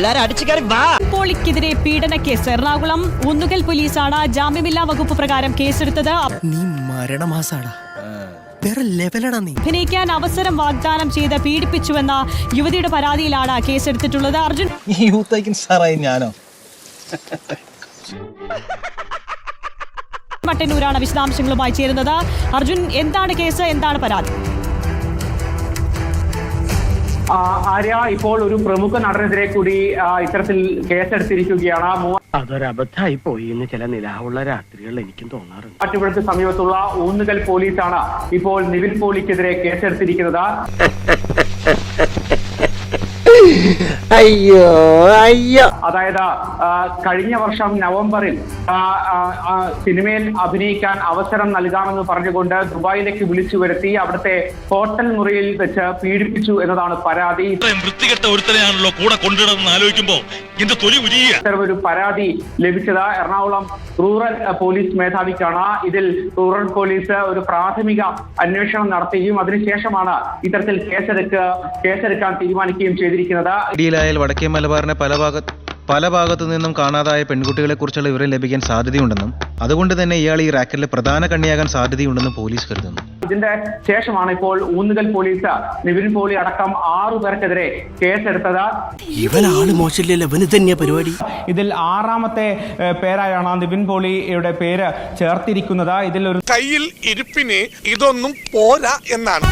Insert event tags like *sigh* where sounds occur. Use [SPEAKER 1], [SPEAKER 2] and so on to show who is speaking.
[SPEAKER 1] എല്ലാരും അടിച്ചു കയറി വാ.
[SPEAKER 2] പോളിക്കെതിരെ പീഡന കേസ്. എറണാകുളം ഒന്നുകൽ പോലീസാണ് ജാമ്യമില്ലാ വകുപ്പ് പ്രകാരം കേസെടുത്തത്.
[SPEAKER 3] നീ മരണമാസാടാ. വേറെ ലെവലടാ നീ.
[SPEAKER 2] അഭിനയിക്കാൻ അവസരം വാഗ്ദാനം ചെയ്ത് പീഡിപ്പിച്ചുവെന്ന യുവതിയുടെ പരാതിയിലാണ് കേസെടുത്തിട്ടുള്ളത് അർജുൻ.
[SPEAKER 4] ഈ യൂത്ത് ഐക്കൻ സാറായി ഞാനോ?
[SPEAKER 2] മട്ടന്നൂരാണ് വിശദാംശങ്ങളുമായി ചേരുന്നത്. അർജുൻ എന്താണ് കേസ്? എന്താണ് പരാതി?
[SPEAKER 5] ആര്യ ഇപ്പോൾ ഒരു പ്രമുഖ നടനെതിരെ കൂടി ആ, ഇത്തരത്തിൽ കേസെടുത്തിരിക്കുകയാണ്.
[SPEAKER 6] അതൊരബദ്ധായി പോയി എന്ന് ചില നിലാവുള്ള രാത്രികൾ എനിക്കും തോന്നാറുണ്ട്.
[SPEAKER 5] മൂവാറ്റുപുഴത്ത് സമീപത്തുള്ള ഊന്നുകൽ പോലീസാണ് ഇപ്പോൾ നിവിൻ പോളിക്കെതിരെ കേസെടുത്തിരിക്കുന്നത്. *laughs*
[SPEAKER 6] അയ്യോ അയ്യോ.
[SPEAKER 5] അതായത് കഴിഞ്ഞ വർഷം നവംബറിൽ സിനിമയിൽ അഭിനയിക്കാൻ അവസരം നൽകാമെന്ന് പറഞ്ഞുകൊണ്ട് ദുബായിലേക്ക് വിളിച്ചു വരുത്തി അവിടുത്തെ ഹോട്ടൽ മുറിയിൽ വെച്ച് പീഡിപ്പിച്ചു എന്നതാണ് പരാതി.
[SPEAKER 7] ഇത്രയും വൃത്തികെട്ട ഒരുത്തനെയാണല്ലോ കൂടെ കൊണ്ടിടുന്നത് ആലോചിക്കുമ്പോ എന്റെ തൊലി
[SPEAKER 5] ഉരിയ. ഒരു പരാതി ലഭിച്ചത് എറണാകുളം റൂറൽ പോലീസ് മേധാവിക്കാണ്. ഇതിൽ റൂറൽ പോലീസ് ഒരു പ്രാഥമിക അന്വേഷണം നടത്തുകയും അതിനുശേഷമാണ് ഇത്തരത്തിൽ കേസെടുക്ക കേസെടുക്കാൻ തീരുമാനിക്കുകയും ചെയ്തിരിക്കുന്നത്.
[SPEAKER 8] ഇടിയിലായാൽ വടക്കേ മലബാറിന്റെ പല ഭാഗത്ത് പല ഭാഗത്തു നിന്നും കാണാതായ പെൺകുട്ടികളെക്കുറിച്ചുള്ള വിവരം ലഭിക്കാൻ സാധ്യതയുണ്ടെന്നും അതുകൊണ്ട് തന്നെ ഇയാൾ ഈ റാക്കറ്റിലെ പ്രധാന കണ്ണിയാകാൻ സാധ്യതയുണ്ടെന്നും പോലീസ് കരുതുന്നു.
[SPEAKER 5] ഇതിന്റെ ശേഷമാണ് ഇപ്പോൾ ഊന്നുകൽ പോലീസ് നിവിൻ പോളി അടക്കം ആറു പേർക്കെതിരെ കേസെടുത്തത്.
[SPEAKER 3] ഇവൻ ആൾ മോശമില്ലല്ലോ ഇവന് തന്നെയാ പരിപാടി.
[SPEAKER 5] ഇതിൽ ആറാമത്തെ പേരായാണ് നിവിൻ പോളിയുടെ പേര് ചേർത്തിരിക്കുന്നത്. ഇതിൽ ഒരു
[SPEAKER 9] കയ്യിൽ ഇരിപ്പിന് ഇതൊന്നും പോരാ എന്നാണ്.